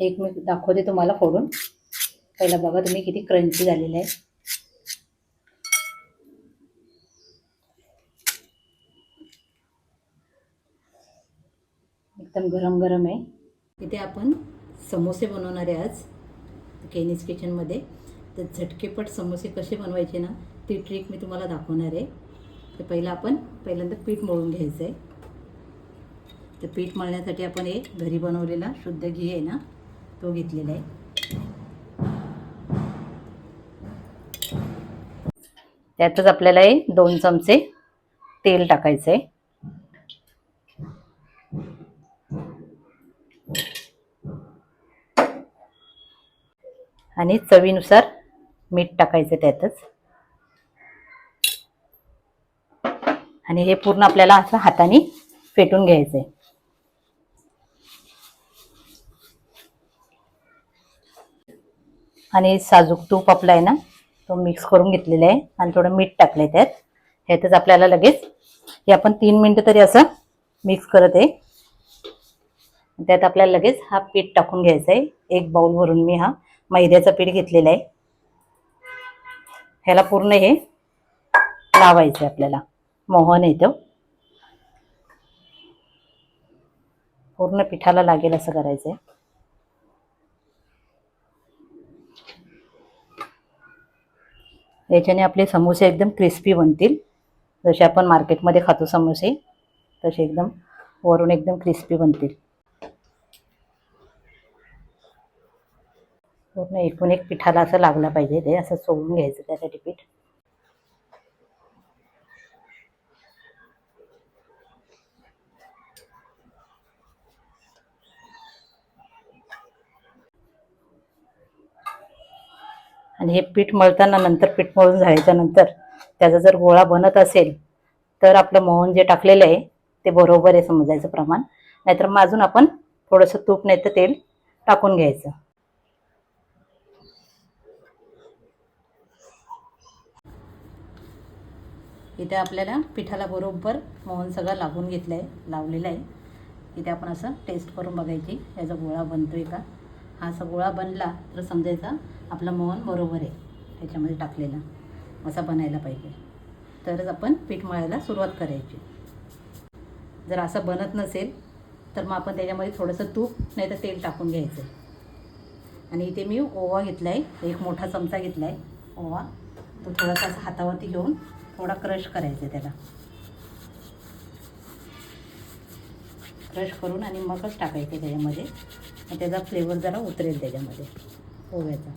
एक मी दाखवते तुम्हाला फोडून. पहिला बघा तुम्ही किती क्रंची झालेलं आहे. एकदम गरम गरम आहे. इथे आपण समोसे बनवणार आहे आज केनीज किचनमध्ये तर झटकेपट समोसे कसे बनवायचे ना ती ट्रिक मी तुम्हाला दाखवणार आहे. तर पहिलं आपण पहिल्यांदा पीठ मळून घ्यायचं आहे तर पीठ मळण्यासाठी आपण हे घरी बनवलेला शुद्ध घी आहे ना तो घेतलेला आहे. त्यातच आपल्याला हे दोन चमचे तेल टाकायचं आहे आणि चवीनुसार मीठ टाकायचं त्यातच. आणि हे पूर्ण आपल्याला असं हाताने फेटून घ्यायचं आहे आणि साजूक तूप आपला आहे ना तो मिक्स करून घेतलेला आहे आणि थोडं मीठ टाकलं आहे त्यात. ह्यातच आपल्याला लगेच हे आपण तीन मिनटं तरी असं मिक्स करत आहे. त्यात आपल्याला लगेच हा पीठ टाकून घ्यायचा आहे. एक बाउल भरून मी हा मैद्याचा पीठ घेतलेला आहे. ह्याला पूर्ण हे लावायचं आहे आपल्याला. मोहन येतं पूर्ण पिठाला लागेल असं करायचं आहे याच्याने आपले समोसे एकदम क्रिस्पी बनतील. जसे आपण मार्केटमध्ये खातो समोसे तसे एकदम वरून एकदम क्रिस्पी बनतील. पूर्ण एकूण एक पिठाला असं लागलं पाहिजे ते असं सोडून घ्यायचं त्यासाठी पीठ. आणि हे पीठ मळताना नंतर पीठ मळून झाल्याच्यानंतर त्याचा जर गोळा बनत असेल तर आपलं मोहन जे टाकलेलं आहे ते बरोबर आहे समजायचं प्रमाण. नाहीतर मग अजून आपण थोडंसं तूप नाही तर तेल टाकून घ्यायचं. इथे आपल्याला पिठाला बरोबर मोहन सगळं लागून घेतलं आहे लावलेलं आहे. इथे आपण असं टेस्ट करून बघायची. याचा गोळा बनतोय का? हा असा गोळा बनला तर समजायचा आपला मोहन बरोबर आहे त्याच्यामध्ये टाकलेला. असा बनायला पाहिजे. तरच आपण पीठ मळायला सुरुवात करायची. जर असं बनत नसेल तर मग आपण त्याच्यामध्ये थोडंसं तूप नाही तर तेल टाकून घ्यायचं. आणि इथे मी ओवा घेतला आहे एक मोठा चमचा घेतला आहे ओवा. तो थोडासा असा हातावरती घेऊन थोडा क्रश करायचा आहे त्याला. क्रश करून आणि मगच टाकायचे त्याच्यामध्ये. त्याचा फ्लेवर जरा उतरेल त्याच्यामध्ये ओव्याचा.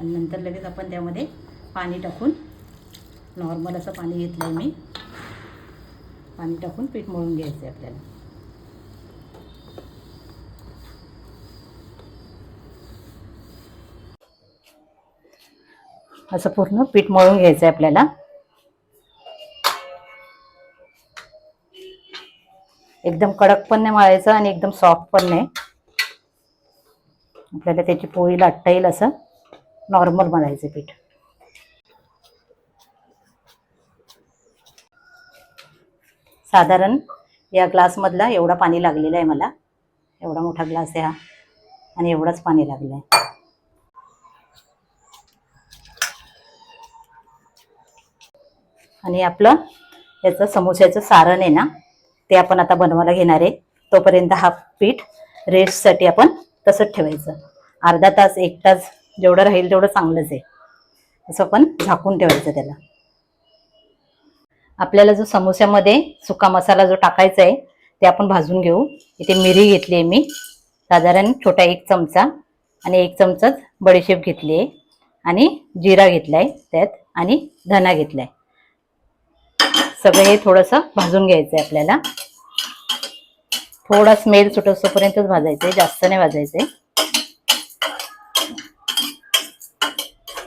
आणि नंतर लगेच आपण त्यामध्ये पाणी टाकून नॉर्मल असं पाणी घेतलं आहे मी. पाणी टाकून पीठ मळून घ्यायचं आहे आपल्याला. असं पूर्ण पीठ मळून घ्यायचं आहे आपल्याला. एकदम कडक पण नाही मळायचं आणि एकदम सॉफ्ट पण नाही. आपल्याला त्याची पोळी लाटता येईल असं नॉर्मल मळायचं पीठ. साधारण या ग्लासमधला एवढा पाणी लागलेलं आहे मला. एवढा मोठा ग्लास आहे हा. आणि एवढंच पाणी लागलं आहे आणि आपलं याचं समोस्याचं सारण आहे ना ते आपण आता बनवायला घेणार आहे. तोपर्यंत हा पीठ रेस्टसाठी आपण तसंच ठेवायचं. अर्धा तास एक तास जेवढं राहील तेवढं चांगलंच आहे. असं आपण झाकून ठेवायचं त्याला. आपल्याला जो समोस्यामध्ये सुका मसाला जो टाकायचा आहे ते आपण भाजून घेऊ. इथे मिरी घेतली आहे मी. साधारण छोटा एक चमचा आणि एक चमचाच बडीशेप घेतली आहे. आणि जिरा घेतला आहे त्यात आणि धना घेतला आहे सगळं हे थोडंसं भाजून घ्यायचं आहे आपल्याला. थोडा स्मेल सुटोपर्यंतच भाजायचं आहे जास्त नाही भाजायचं आहे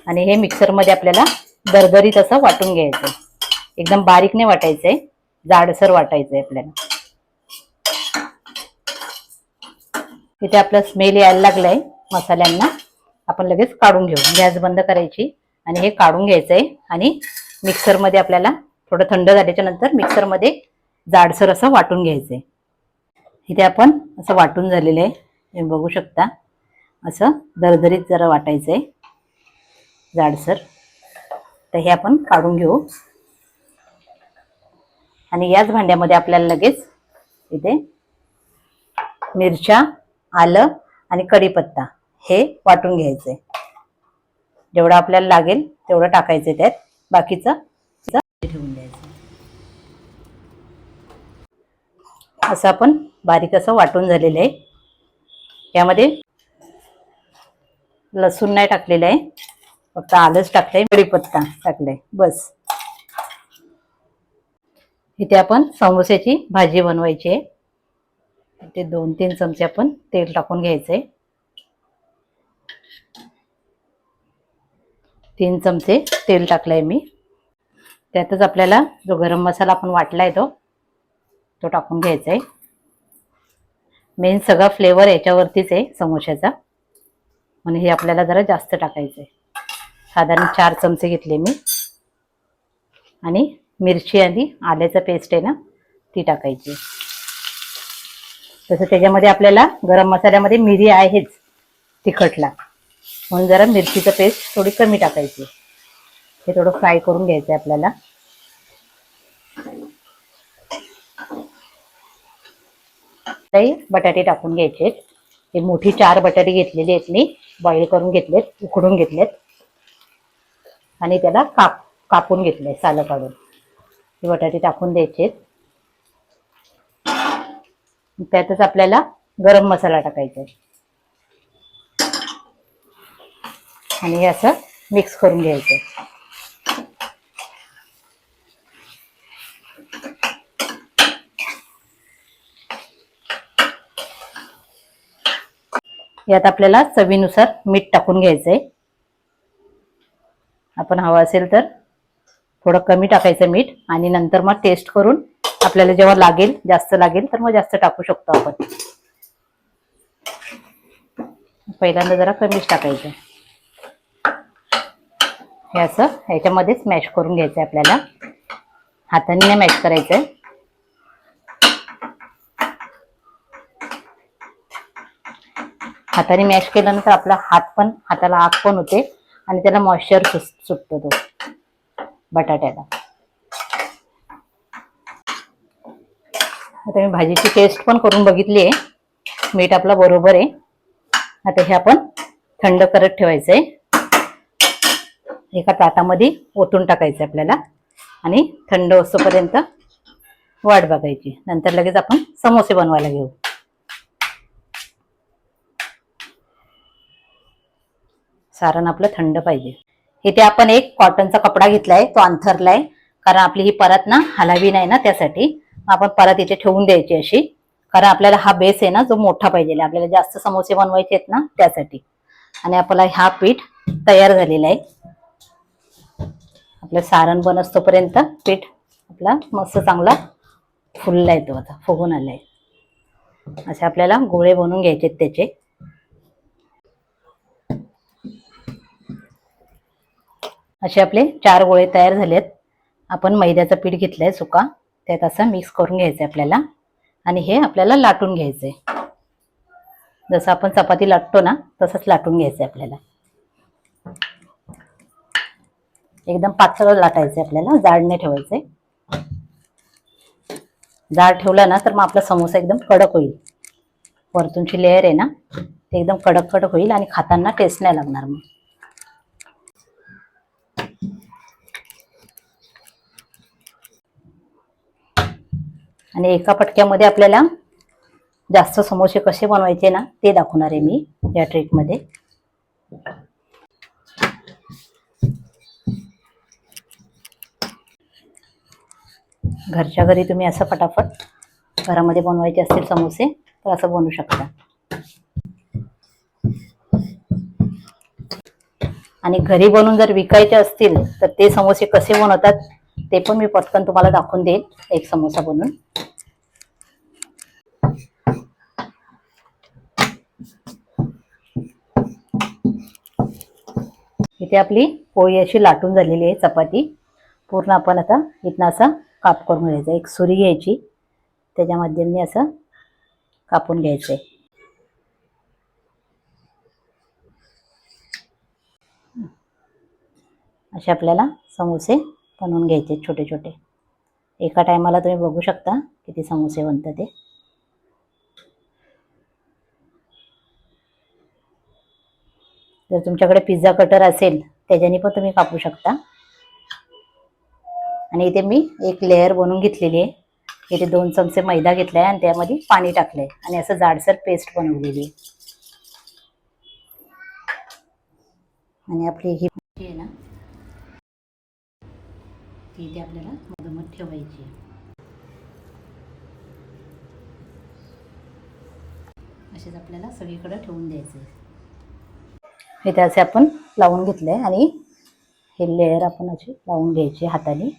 आणि हे मिक्सरमध्ये आपल्याला दरदरीत असं वाटून घ्यायचं आहे एकदम बारीक नाही वाटायचं आहे जाडसर वाटायचं आहे आपल्याला. इथे आपला स्मेल यायला लागलाय मसाल्यांना. आपण लगेच काढून घेऊ. गॅस बंद करायची आणि हे काढून घ्यायचं आहे आणि मिक्सरमध्ये आपल्याला थोडं थंड झाल्याच्यानंतर मिक्सरमध्ये जाडसर असं वाटून घ्यायचं आहे इथे आपण असं वाटून झालेलं आहे. तुम्ही बघू शकता. असं दरदरीत जरा वाटायचं आहे जाडसर. तर हे आपण काढून घेऊ. आणि याच भांड्यामध्ये आपल्याला लगेच इथे मिरच्या आलं आणि कढीपत्ता हे वाटून घ्यायचं आहे जेवढं आपल्याला लागेल तेवढं टाकायचं आहे त्यात. बाकीचं ठेवून द्यायचं. असं आपण बारीक असं वाटून झालेलं आहे. यामध्ये लसूण नाही टाकलेलं आहे. फक्त आलंच टाकलंय कढीपत्ता टाकलाय. बस. इथे आपण समोस्याची भाजी बनवायची आहे. ते दोन तीन चमचे आपण तेल टाकून घ्यायचंय. तीन चमचे तेल टाकलंय मी. त्यातच आपल्याला जो गरम मसाला आपण वाटलाय तो तो टाकून घ्यायचा आहे मेन सगळा फ्लेवर याच्यावरतीच आहे समोशाचा. म्हणून हे आपल्याला जरा जास्त टाकायचं आहे साधारण चार चमचे घेतले मी. आणि मिरची आणि आल्याचं पेस्ट आहे ना ती टाकायची. तसं त्याच्यामध्ये आपल्याला गरम मसाल्यामध्ये मिरी आहेच तिखटला. म्हणून जरा मिरचीचं पेस्ट थोडी कमी टाकायची. हे थोडं फ्राय करून घ्यायचं आहे आपल्याला. काही बटाटे टाकून घ्यायचे हे मोठी चार बटाटे घेतलेली आहेत मी. बॉईल करून घेतलेत उकडून घेतलेत. आणि त्याला काप कापून घेतले सालं काढून. हे बटाटे टाकून द्यायचे त्यातच आपल्याला गरम मसाला टाकायचा आहे. आणि हे असं मिक्स करून घ्यायचं यात आपल्याला चवीनुसार मीठ टाकून घ्यायचंय. आपण हवं असेल तर थोडं कमी टाकायचं मीठ आणि नंतर मग टेस्ट करून आपल्याला जेव्हा लागेल जास्त लागेल तर मग जास्त टाकू शकतो आपण. पहिल्यांदा जरा कमीच टाकायचं. हे असं ह्याच्यामध्येच मॅश करून घ्यायचं आहे आपल्याला. हाताने मॅश करायचं आहे हाताने मॅश केल्यानंतर आपला हात पण हाताला आग पण होते आणि त्याला मॉइश्चर सुटतो तो. बटाट्याला. आता मी भाजीची टेस्ट पण करून बघितली आहे. मीठ आपला बरोबर आहे. आता हे आपण थंड करत ठेवायचं आहे एका ताटामध्ये ओतून टाकायचं आपल्याला आणि थंड असोपर्यंत वाट बघायची. नंतर लगेच आपण समोसे बनवायला घेऊ. सारण आपलं थंड पाहिजे. इथे आपण एक कॉटनचा कपडा घेतलाय तो अंथरलाय. कारण आपली ही परत ना हलावी नाही ना त्यासाठी. आपण परत इथे ठेवून द्यायची अशी. कारण आपल्याला हा बेस आहे ना जो मोठा पाहिजे. आपल्याला जास्त समोसे बनवायचे आहेत ना त्यासाठी. आणि आपला हा पीठ तयार झालेला आहे. आपलं सारण बनसतोपर्यंत पीठ आपला मस्त चांगला फुलला येतो आता फुगून आलाय. असे आपल्याला गोळे बनवून घ्यायचे त्याचे. असे आपले चार गोळे तयार झालेत. आपण मैद्याचं पीठ घेतलंय सुका. त्यात असं मिक्स करून घ्यायचं आहे आपल्याला. आणि हे आपल्याला लाटून घ्यायचं आहे जसं आपण चपाती लाटतो ना तसंच लाटून घ्यायचं आहे आपल्याला. एकदम पातळ लाटायचं आपल्याला. जाड नाही ठेवायचंय. जाड ठेवला ना तर मग आपला समोसा एकदम कडक होईल. वरतूनची लेअर आहे ना ते एकदम कडक कडक होईल आणि खाताना टेस्ट नाही लागणार मग. आणि एका पटक्यामध्ये आपल्याला जास्त समोसे कसे बनवायचे ना ते दाखवणार आहे मी या ट्रिकमध्ये. घरच्या घरी तुम्ही असं फटाफट घरामध्ये बनवायचे असतील समोसे तर असं बनवू शकता. आणि घरी बनवून जर विकायचे असतील तर ते समोसे कसे बनवतात ते पण मी पटकन तुम्हाला दाखवून देईन एक समोसा बनवून. इथे आपली पोळी अशी लाटून झालेली आहे चपाती. पूर्ण आपण आता इथनं असं काप करून घ्यायचा. एक सुरी घ्यायची त्याच्या माध्यमाने असं कापून घ्यायचं आहे असे आपल्याला समोसे बनवून घ्यायचे छोटे छोटे. एका टायमाला तुम्ही बघू शकता किती समोसे बनतात ते. जर तुमच्याकडे पिझ्झा कटर असेल त्याच्याने पण तुम्ही कापू शकता. आणि इथे मी एक लेअर बनवून घेतलेली आहे. इथे दोन चमचे मैदा घेतलाय आणि त्यामध्ये पाणी टाकलंय. आणि असं जाडसर पेस्ट बनवलेली आहे. आणि आपली ही भाजी आहे ना ती इथे आपल्याला मधोमध ठेवायची असेच आपल्याला सगळीकडे ठेवून द्यायचे इथे असे आपण लावून घेतले आणि हे लेअर आपण असे लावून घ्यायचे हाताने.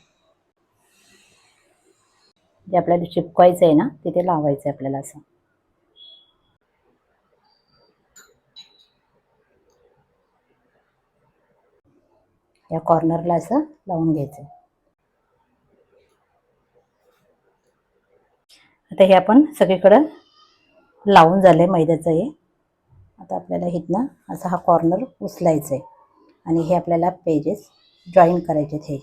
जे आपल्याला चिपकवायचं आहे ना तिथे लावायचं आहे आपल्याला असं. या कॉर्नरला असं लावून घ्यायचं आता हे आपण सगळीकडं लावून झालंय मैद्याचं हे. आता आपल्याला इथनं असा हा कॉर्नर उचलायचा आहे आणि हे आपल्याला पेजेस जॉईन करायचे हे.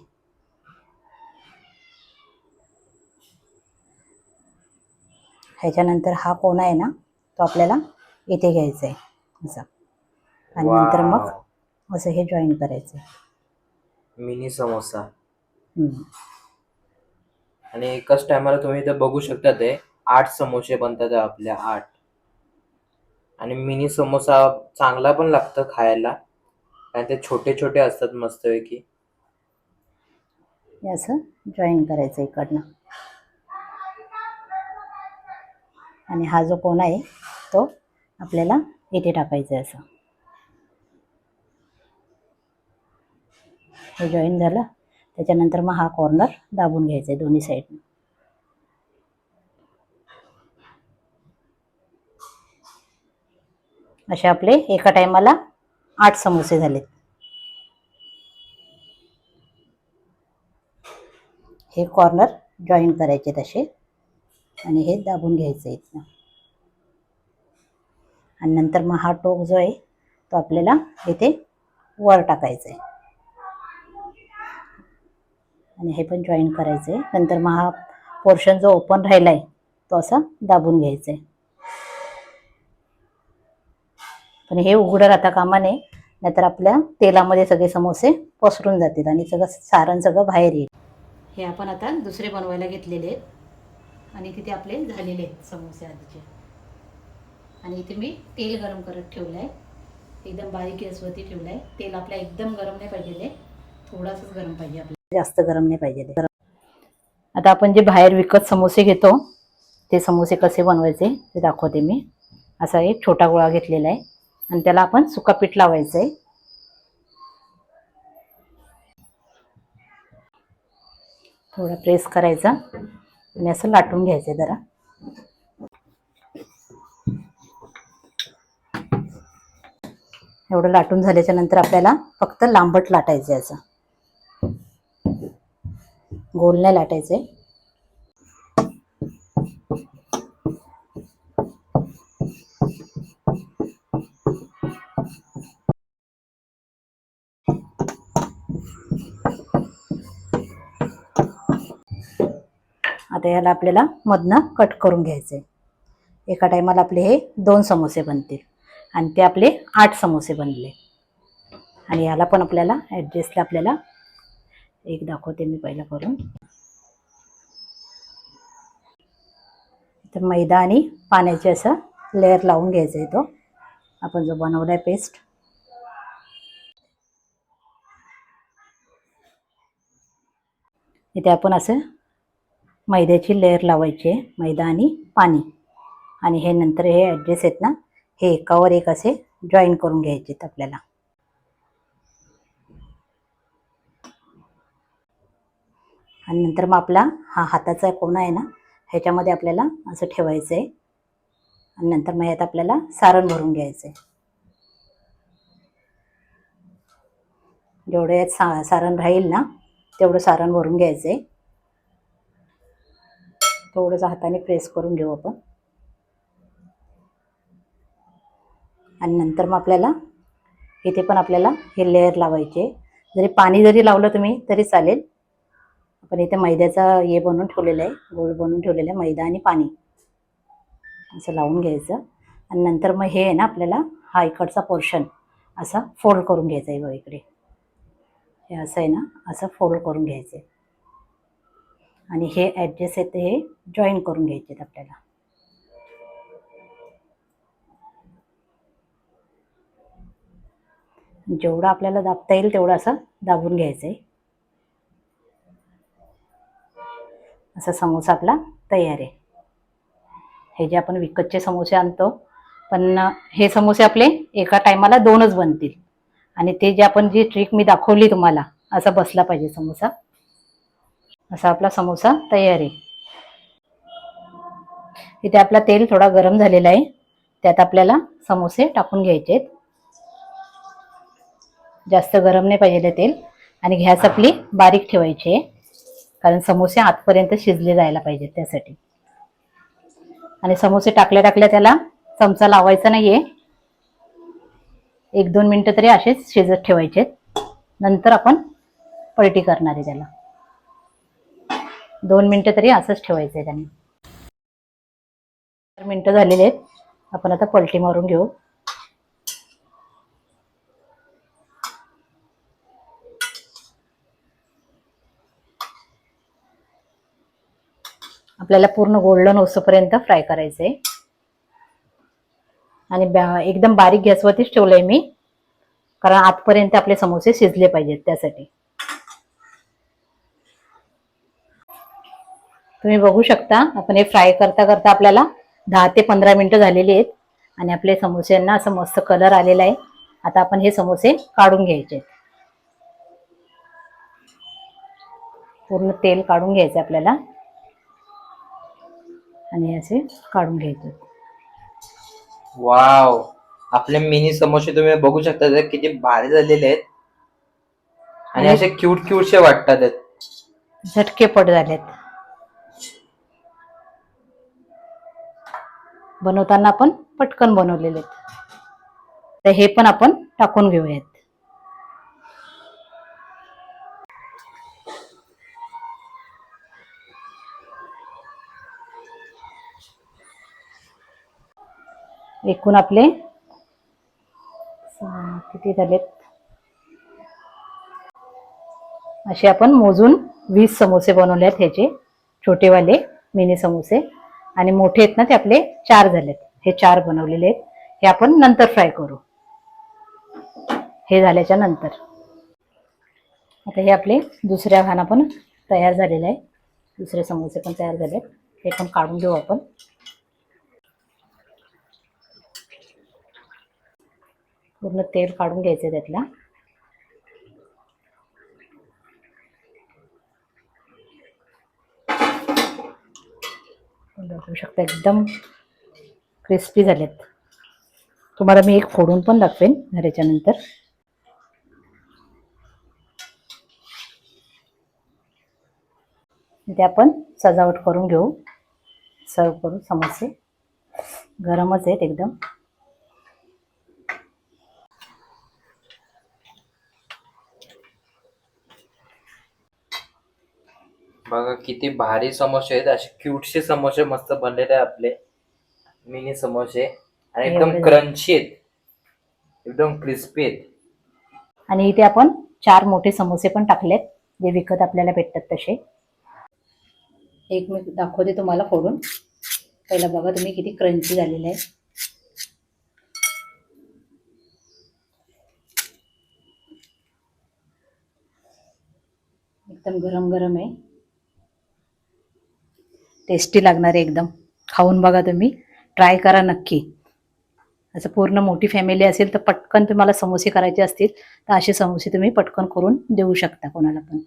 ह्याच्यानंतर हा कोणा आहे ना तो आपल्याला इथे घ्यायचा आहे असा. आणि नंतर मग. असं हे जॉईन करायचं आहे मिनी समोसा. आणि एकाच टायमाला तुम्ही इथे बघू शकता ते आठ समोसे बनतात आपल्या आठ. आणि मिनी समोसा चांगला पण लागतं खायला. आणि ते छोटे छोटे असतात मस्तपैकी. असं जॉईन करायचं इकडनं. आणि हा जो कोण आहे तो आपल्याला इथे टाकायचा आहे असं. हे जॉईन झालं. त्याच्यानंतर मग हा कॉर्नर दाबून घ्यायचा आहे दोन्ही साईडनं असे आपले एका टायमाला आठ समोसे झालेत. हे कॉर्नर जॉईन करायचे तसे आणि हे दाबून घ्यायचं इथनं. आणि नंतर मग हा टोक जो आहे तो आपल्याला इथे वर टाकायचा आहे. आणि हे पण जॉईन करायचं आहे नंतर मग हा पोर्शन जो ओपन राहिला आहे तो असा दाबून घ्यायचा आहे पण हे उघडं राहता कामा नये नाहीतर आपल्या तेलामध्ये सगळे समोसे पसरून जातील आणि सगळं सारण सगळं बाहेर येईल. हे आपण आता दुसरे बनवायला घेतलेले आहेत. आणि तिथे आपले झालेले आहेत समोसे आधीचे. आणि इथे मी तेल गरम करत ठेवलं आहे एकदम बारीक गॅसवरती ठेवलं आहे तेल आपल्या एकदम गरम नाही पाहिजे थोडासाच गरम पाहिजे आपल्याला. जास्त गरम नाही पाहिजे आता आपण जे बाहेर विकत समोसे घेतो ते समोसे कसे बनवायचे ते दाखवते मी. असा एक छोटा गोळा घेतलेला आहे. आणि त्याला आपण सुका पीठ लावायचं आहे. थोडा प्रेस करायचा आणि असं लाटून घ्यायचं जरा. एवढं लाटून झाल्याच्यानंतर आपल्याला फक्त लांबट लाटायचं आहे असं. गोल नाही लाटायचे. आता याला आपल्याला मधनं कट करून घ्यायचे एका टायमाला आपले हे दोन समोसे बनतील आणि ते आपले आठ समोसे बनले. आणि याला पण आपल्याला ॲडजस्टला आपल्याला एक दाखवते मी पहिलं करून. तर मैदा आणि पाण्याचे असं लेअर लावून घ्यायचा आहे तो. आपण जो बनवला आहे पेस्ट इथे आपण असं मैद्याची लेअर लावायची आहे मैदा आणि पाणी. आणि हे नंतर हे ॲडजस्ट आहेत ना हे एकावर एक असे जॉईन करून घ्यायचे आहेत आपल्याला. आणि नंतर मग आपला हा हाताचा कोणा आहे ना ह्याच्यामध्ये आपल्याला असं ठेवायचं आहे आणि नंतर मग यात आपल्याला सारण भरून घ्यायचं आहे जेवढं यात सा सारण राहील ना तेवढं सारण भरून घ्यायचं आहे थोडंसं हाताने प्रेस करून घेऊ आपण. आणि नंतर मग आपल्याला इथे पण आपल्याला हे लेअर लावायचे. जरी पाणी जरी लावलं तुम्ही तरी चालेल. आपण इथे मैद्याचा हे बनवून ठेवलेलं आहे गोळ बनवून ठेवलेलं आहे मैदा आणि पाणी. असं लावून घ्यायचं. आणि नंतर मग हे आहे ना आपल्याला हा इकडचा पोर्शन असा फोल्ड करून घ्यायचा आहे बघ इकडे. हे असं आहे ना असं फोल्ड करून घ्यायचं आहे. आणि हे ॲडजस्ट आहेत ते हे जॉईन करून घ्यायचे आहेत आपल्याला. जेवढं आपल्याला दाबता येईल तेवढं असं दाबून घ्यायचं आहे. असा समोसा आपला तयार आहे. हे जे आपण विकतचे समोसे आणतो पण हे समोसे आपले एका टायमाला दोनच बनतील. आणि ते जे आपण जी ट्रिक मी दाखवली तुम्हाला असा बसला पाहिजे समोसा. असा आपला समोसा तयार आहे. इथे आपला तेल थोडा गरम झालेला आहे. त्यात आपल्याला समोसे टाकून घ्यायचे आहेत. जास्त गरम नाही पाहिजे तेल. आणि गॅस आपली बारीक ठेवायची आहे. कारण समोसे आतपर्यंत शिजले जायला पाहिजेत त्यासाठी. आणि समोसे टाकल्या टाकल्या त्याला चमचा लावायचा नाहीये. एक दोन मिनटं तरी असेच शिजत ठेवायचे नंतर आपण पलटी करणार आहे त्याला. दोन मिनटं तरी असंच ठेवायचं आहे त्यांनी. चार मिनटं झालेले आहेत. आपण आता पलटी मारून घेऊ. आपल्याला पूर्ण गोल्डन होईपर्यंत फ्राय करायचं आहे आणि एकदम बारीक गॅसवरतीच ठेवलंय मी. कारण आतपर्यंत आपले समोसे शिजले पाहिजेत त्यासाठी. तुम्ही बघू शकता आपण हे फ्राय करता करता आपल्याला दहा ते पंधरा मिनिटं झालेली आहेत. आणि आपले समोस्यांना असं मस्त कलर आलेला आहे. आता आपण हे समोसे काढून घ्यायचे पूर्ण तेल काढून घ्यायचं आपल्याला. आणि असे काढून घ्यायचे. वाव. आपले मिनी समोसे तुम्ही बघू शकता ते किती भारी झालेले आहेत. आणि आणि- असे क्यूट क्यूटशे वाटतात आहेत. झटकेपट झालेत. बनवताना आपण पटकन बनवलेले आहेत. तर हे पण आपण टाकून घेऊयात. एकूण आपले किती झालेत? असे आपण मोजून वीस समोसे बनवले आहेत ह्याचे छोटेवाले मिनी समोसे. आणि मोठे आहेत ना ते आपले चार झालेत. हे चार बनवलेले आहेत. हे आपण नंतर फ्राय करू. हे झाल्याच्यानंतर. आता हे आपले दुसऱ्या घाणा पण तयार झालेले आहे. दुसरे समोसे पण तयार झाले आहेत हे पण काढून घेऊ आपण. पूर्ण तेल काढून घ्यायचं त्यातला. बघू शकता एकदम क्रिस्पी झालेत. तुम्हाला मी एक फोडून पण दाखवेन झाल्याच्यानंतर. ते आपण सजावट करून घेऊ. सर्व करू समोसे गरमच आहेत एकदम. बघा किती भारी समोसे आहेत असे क्यूटशे समोसे मस्त बनलेले आहे आपले. मिनी समोसे. आणि एकदम क्रंची आहेत. एकदम क्रिस्पी आहेत. आणि इथे आपण चार मोठे समोसे पण टाकलेत जे विकत आपल्याला भेटतात तसे. एक मी दाखवते तुम्हाला फोडून. पहिला बघा तुम्ही किती क्रंची झालेले आहे एकदम गरम गरम आहे. टेस्टी लागणार आहे एकदम. खाऊन बघा तुम्ही. ट्राय करा नक्की. असं पूर्ण मोठी फॅमिली असेल तर पटकन तुम्हाला समोसे करायचे असतील तर असे समोसे तुम्ही पटकन करून देऊ शकता कोणाला पण.